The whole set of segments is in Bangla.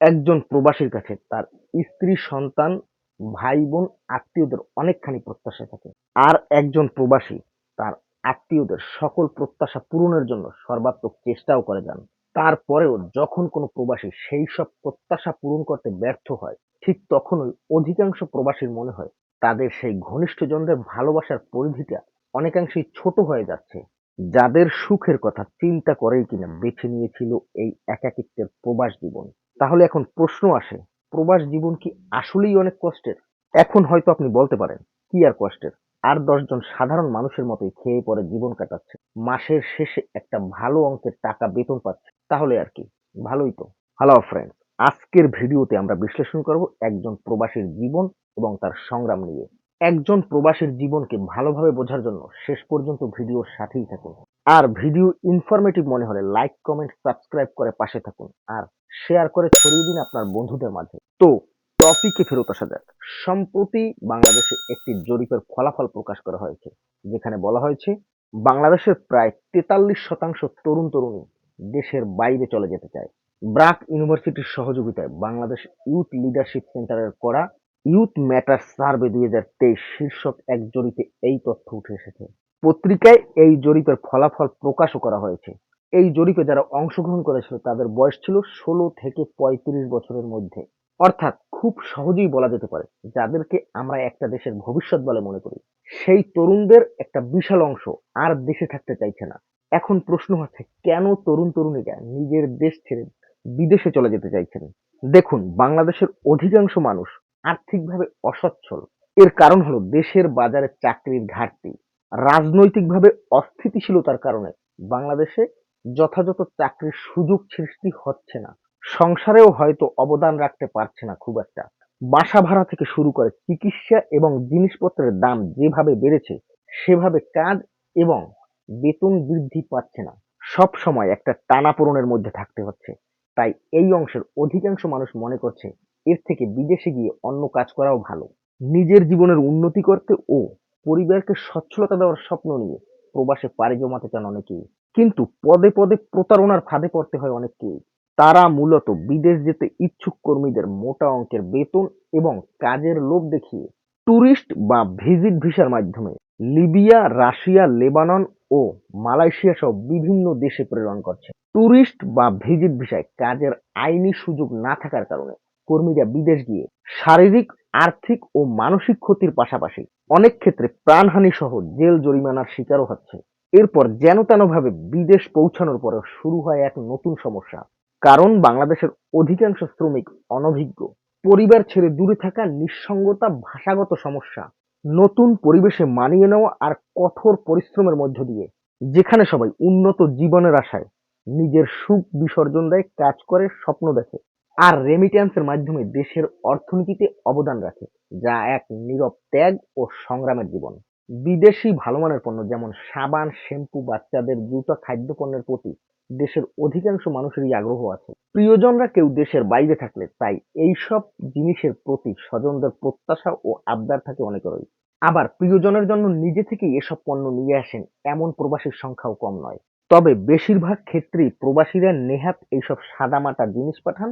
একজন প্রবাসীর কাছে তার স্ত্রী, সন্তান ভাই বোন আত্মীয়দের অনেকখানি প্রত্যাশা থাকে। আর একজন প্রবাসী তার আত্মীয়দের সকল প্রত্যাশা পূরণের জন্য সর্বাত্মক চেষ্টাও করে যান। তারপরেও যখন কোনো প্রবাসী সেই সব প্রত্যাশা পূরণ করতে ব্যর্থ হয়, ঠিক তখনই অধিকাংশ প্রবাসীর মনে হয় তাদের সেই ঘনিষ্ঠজনদের ভালোবাসার পরিধিটা অনেকাংশেই ছোট হয়ে যাচ্ছে। যাদের সুখের কথা চিন্তা করেই কিনা বেছে নিয়েছিল এই একাকিত্বের প্রবাস জীবন। তাহলে এখন প্রশ্ন আসে, প্রবাস জীবন কি আসলেই অনেক কষ্টের? এখন হয়তো আপনি বলতে পারেন, কি আর কষ্টের? আর দশজন সাধারণ মানুষের মতোই খেয়ে পরে জীবন কাটাচ্ছে, মাসের শেষে একটা ভালো অঙ্কের টাকা বেতন পাচ্ছে, তাহলে আর কি? ভালোই তো। হ্যালো ফ্রেন্ডস আজকের ভিডিওতে আমরা বিশ্লেষণ করব একজন প্রবাসীর জীবন এবং তার সংগ্রাম নিয়ে। একজন প্রবাসীর জীবনকে ভালোভাবে বোঝার জন্য শেষ পর্যন্ত ভিডিওর সাথেই থাকুন। আর ভিডিও ইনফরমেটিভ মনে হলে লাইক কমেন্ট সাবস্ক্রাইব করে পাশে থাকুন আর শেয়ার করে ছড়িয়ে দিন আপনার বন্ধুদের মাঝে। তো টপিকে ফেরত আসা যাক। সম্প্রতি বাংলাদেশে একটি জরিপের ফলাফল প্রকাশ করা হয়েছে, যেখানে বলা হয়েছে, বাংলাদেশের প্রায় তেতাল্লিশ শতাংশ তরুণ তরুণী দেশের বাইরে চলে যেতে চায়। ব্রাক ইউনিভার্সিটির সহযোগিতায় বাংলাদেশ ইউথ লিডারশিপ সেন্টারের করা ইউথ ম্যাটার সার্ভে দুই হাজার তেইশ শীর্ষক এক জরিপে এই তথ্য উঠে এসেছে। পত্রিকায় এই জরিপের ফলাফল প্রকাশও করা হয়েছে। এই জরিপে যারা অংশগ্রহণ করেছিল তাদের বয়স ছিল ষোলো থেকে পঁয়ত্রিশ বছরের মধ্যে। অর্থাৎ খুব সহজেই বলা যেতে পারে, যাদেরকে আমরা একটা দেশের ভবিষ্যৎ বলে মনে করি। সেই তরুণদের একটা বিশাল অংশ আর দেশে থাকতে চাইছে না। এখন প্রশ্ন হচ্ছে, কেন তরুণ তরুণীরা নিজের দেশ ছেড়ে বিদেশে চলে যেতে চাইছেন? দেখুন, বাংলাদেশের অধিকাংশ মানুষ আর্থিকভাবে অসচ্ছল। এর কারণ হলো দেশের বাজারে চাকরির ঘাটতি। রাজনৈতিকভাবে অস্থিতিশীলতার কারণে বাংলাদেশে যথাযথ চাকরির সুযোগ সৃষ্টি হচ্ছে না। সংসারেও হয়তো অবদান রাখতে পারছে না খুব একটা। বাসা ভাড়া থেকে শুরু করে চিকিৎসা এবং জিনিসপত্রের দাম যেভাবে বেড়েছে, সেভাবে কাজ এবং বেতন বৃদ্ধি পাচ্ছে না। সব সময় একটা টানাপোড়েনের মধ্যে থাকতে হচ্ছে। তাই এই অংশের অধিকাংশ মানুষ মনে করছে এর থেকে বিদেশে গিয়ে অন্য কাজ করাও ভালো। নিজের জীবনের উন্নতি করতে ও পরিবারকে সচ্ছলতা দেওয়ার স্বপ্ন নিয়ে প্রবাসে পাড়ি জমাতে চান অনেকেই। কিন্তু পদে পদে প্রতারণার ফাঁদে পড়তে হয় অনেককেই। তারা মূলত বিদেশ যেতে ইচ্ছুক কর্মীদের মোটা অঙ্কের বেতন এবং কাজের লোভ দেখিয়ে ট্যুরিস্ট বা ভিজিট ভিসার মাধ্যমে লিবিয়া, রাশিয়া, লেবানন ও মালয়েশিয়া সহ বিভিন্ন দেশে প্রেরণ করছে। ট্যুরিস্ট বা ভিজিট ভিসায় কাজের আইনি সুযোগ না থাকার কারণে কর্মীরা বিদেশ গিয়ে শারীরিক, আর্থিক ও মানসিক ক্ষতির পাশাপাশি অনেক ক্ষেত্রে প্রাণহানি সহ জেল জরিমানার শিকারও হচ্ছে। এরপর যেন তেনভাবে বিদেশ পৌঁছানোর পরে শুরু হয় এক নতুন সমস্যা। কারণ বাংলাদেশের অধিকাংশ শ্রমিক অনভিজ্ঞ। পরিবার ছেড়ে দূরে থাকা নিঃসঙ্গতা ভাষাগত সমস্যা, নতুন পরিবেশে মানিয়ে নেওয়া আর কঠোর পরিশ্রমের মধ্য দিয়ে, যেখানে সবাই উন্নত জীবনের আশায় নিজের সুখ বিসর্জন দেয়, কাজ করে, স্বপ্ন দেখে। আর রেমিট্যান্সের মাধ্যমে দেশের অর্থনীতিতে অবদান রাখে, যা এক নীরব ত্যাগ ও সংগ্রামের জীবন। বিদেশি ভালো মানের পণ্য যেমন সাবান, শ্যাম্পু বাচ্চাদের দ্রুত খাদ্যপণ্যের প্রতি দেশের অধিকাংশ মানুষেরই আগ্রহ আছে। প্রিয়জনরা কেউ দেশের বাইরে থাকলে তাই এইসব জিনিসের প্রতি স্বজনদের প্রত্যাশা ও আবদার থাকে অনেকেরই। আবার প্রিয়জনের জন্য নিজে থেকে এসব পণ্য নিয়ে আসেন এমন প্রবাসীর সংখ্যাও কম নয়। তবে বেশিরভাগ ক্ষেত্রেই প্রবাসীরা নেহাত এইসব সাদামাটা জিনিস পাঠান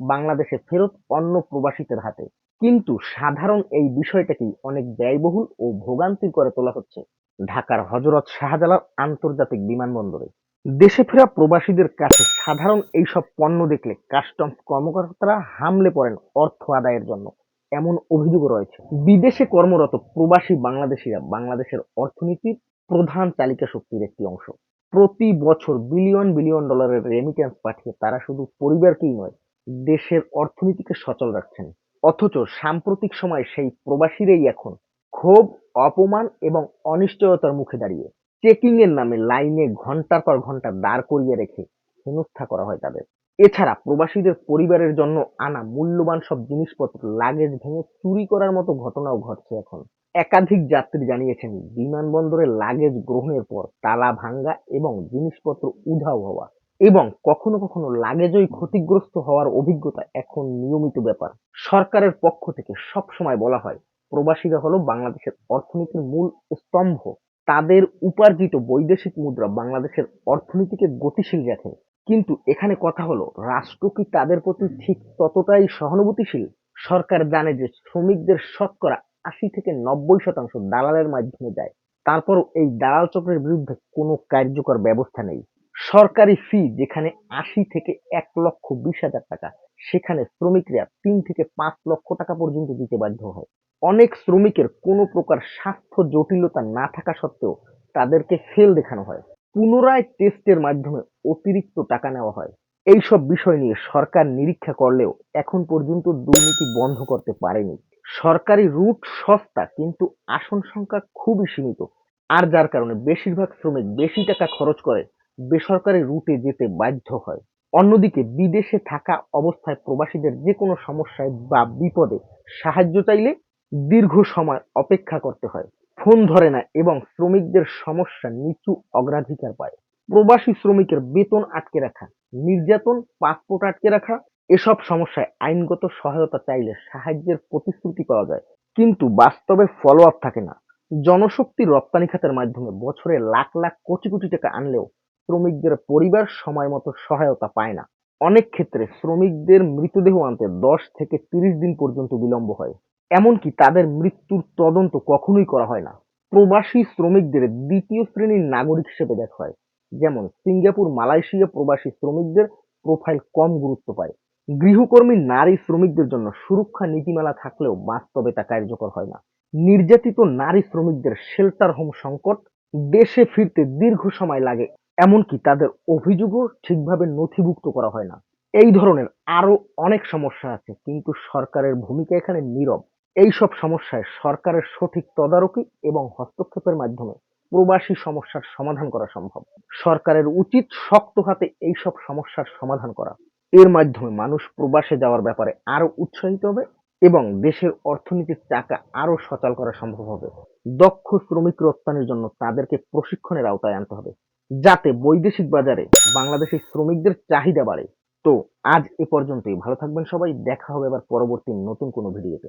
বাংলাদেশে ফেরত অন্য প্রবাসীদের হাতে। কিন্তু সাধারণ এই বিষয়টাকেই অনেক ব্যয়বহুল ও ভোগান্তির করে তোলা হচ্ছে ঢাকার হজরত শাহজালাল আন্তর্জাতিক বিমানবন্দরে। দেশে ফেরা প্রবাসীদের কাছে সাধারণ এইসব পণ্য দেখলে কাস্টমস কর্মকর্তারা হামলে পড়েন অর্থ আদায়ের জন্য। এমন অভিযোগ রয়েছে। বিদেশে কর্মরত প্রবাসী বাংলাদেশিরা বাংলাদেশের অর্থনীতির প্রধান চালিকা শক্তির একটি অংশ। প্রতি বছর বিলিয়ন বিলিয়ন ডলারের রেমিটেন্স পাঠিয়ে তারা শুধু পরিবারকেই নয় দেশের অর্থনীতিকে সচল রাখছেন। অথচ সাম্প্রতিক সময়ে সেই প্রবাসীরাই এখন ক্ষোভ, অপমান এবং অনিশ্চয়তার মুখে দাঁড়িয়ে। চেকিং এর নামে লাইনে ঘণ্টার পর ঘণ্টা দাঁড় করিয়ে রেখে হেনস্থা করা হয় তাদের। এছাড়া প্রবাসীদের পরিবারের জন্য আনা মূল্যবান সব জিনিসপত্র, লাগেজ ভেঙে চুরি করার মতো ঘটনাও ঘটছে এখন। একাধিক যাত্রী জানিয়েছেন, বিমানবন্দরে লাগেজ গ্রহণের পর তালা ভাঙ্গা এবং জিনিসপত্র উধাও হওয়া। এবং কখনো কখনো লাগেজই ক্ষতিগ্রস্ত হওয়ার অভিজ্ঞতা এখন নিয়মিত ব্যাপার। সরকারের পক্ষ থেকে সব সময় বলা হয়, প্রবাসীরা হলো বাংলাদেশের অর্থনীতির মূল স্তম্ভ। তাদের উপার্জিত বৈদেশিক মুদ্রা বাংলাদেশের অর্থনীতিকে গতিশীল রাখে। কিন্তু এখানে কথা হলো, রাষ্ট্র কি তাদের প্রতি ঠিক ততটাই সহানুভূতিশীল? সরকার জানে যে শ্রমিকদের শতকরা আশি থেকে নব্বই শতাংশ দালালের মাধ্যমে যায়। তারপরও এই দালাল চক্রের বিরুদ্ধে কোনো কার্যকর ব্যবস্থা নেই। সরকারি ফি যেখানে আশি থেকে এক লক্ষ বিশ হাজার টাকা, সেখানে শ্রমিকরা তিন থেকে পাঁচ লক্ষ টাকা পর্যন্ত দিতে বাধ্য হয়। অনেক শ্রমিকের কোনো প্রকার স্বাস্থ্য জটিলতা না থাকা সত্ত্বেও তাদেরকে ফেল দেখানো হয়। পুনরায় টেস্টের মাধ্যমে অতিরিক্ত টাকা নেওয়া হয়। এইসব বিষয় নিয়ে সরকার নিরীক্ষা করলেও এখন পর্যন্ত দুর্নীতি বন্ধ করতে পারেনি। সরকারি রুট সস্তা, কিন্তু আসন সংখ্যা খুবই সীমিত। আর যার কারণে বেশিরভাগ শ্রমিক বেশি টাকা খরচ করে বেসরকারি রুটে যেতে বাধ্য হয়। অন্যদিকে বিদেশে থাকা অবস্থায় প্রবাসীদের যে কোনো সমস্যায় বা বিপদে সাহায্য চাইলে দীর্ঘ সময় অপেক্ষা করতে হয়। ফোন ধরে না এবং শ্রমিকদের সমস্যা নিচু অগ্রাধিকার পায়। প্রবাসী শ্রমিকের বেতন আটকে রাখা, নির্যাতন, পাসপোর্ট আটকে রাখা, এসব সমস্যায় আইনগত সহায়তা চাইলে সাহায্যের প্রতিশ্রুতি পাওয়া যায়। কিন্তু বাস্তবে ফলো আপ থাকে না। জনশক্তি রপ্তানি খাতের মাধ্যমে বছরে লাখ লাখ কোটি কোটি টাকা আনলেও শ্রমিকদের পরিবার সময় মতো সহায়তা পায় না। অনেক ক্ষেত্রে শ্রমিকদের মৃতদেহ আনতে দশ থেকে তিরিশ দিন পর্যন্ত বিলম্ব হয়। এমনকি তাদের মৃত্যুর তদন্ত কখনোই করা হয় না। প্রবাসী শ্রমিকদের দ্বিতীয় শ্রেণির নাগরিক হিসেবে দেখা হয়। যেমন সিঙ্গাপুর, মালয়েশিয়া প্রবাসী শ্রমিকদের প্রোফাইল কম গুরুত্ব পায়। গৃহকর্মী নারী শ্রমিকদের জন্য সুরক্ষা নীতিমালা থাকলেও বাস্তবে তা কার্যকর হয় না। নির্যাতিত নারী শ্রমিকদের শেল্টার হোম সংকট, দেশে ফিরতে দীর্ঘ সময় লাগে এমনকি তাদের অভিযোগও ঠিকভাবে নথিভুক্ত করা হয় না। এই ধরনের আরও অনেক সমস্যা আছে, কিন্তু সরকারের ভূমিকা এখানে নীরব। এই সব সমস্যায় সরকারের সঠিক তদারকি এবং হস্তক্ষেপের মাধ্যমে প্রবাসী সমস্যার সমাধান করা সম্ভব। সরকারের উচিত শক্ত হাতে এই সব সমস্যার সমাধান করা। এর মাধ্যমে মানুষ প্রবাসে যাওয়ার ব্যাপারে আরও উৎসাহিত হবে এবং দেশের অর্থনীতির চাকা আরও সচল করা সম্ভব হবে। দক্ষ শ্রমিক রপ্তানির জন্য তাদেরকে প্রশিক্ষণের আওতায় আনতে হবে। যাতে বৈদেশিক বাজারে বাংলাদেশের শ্রমিকদের চাহিদা বাড়ে। তো আজ এ পর্যন্তই। ভালো থাকবেন সবাই। দেখা হবে এবার পরবর্তী নতুন কোনো ভিডিওতে।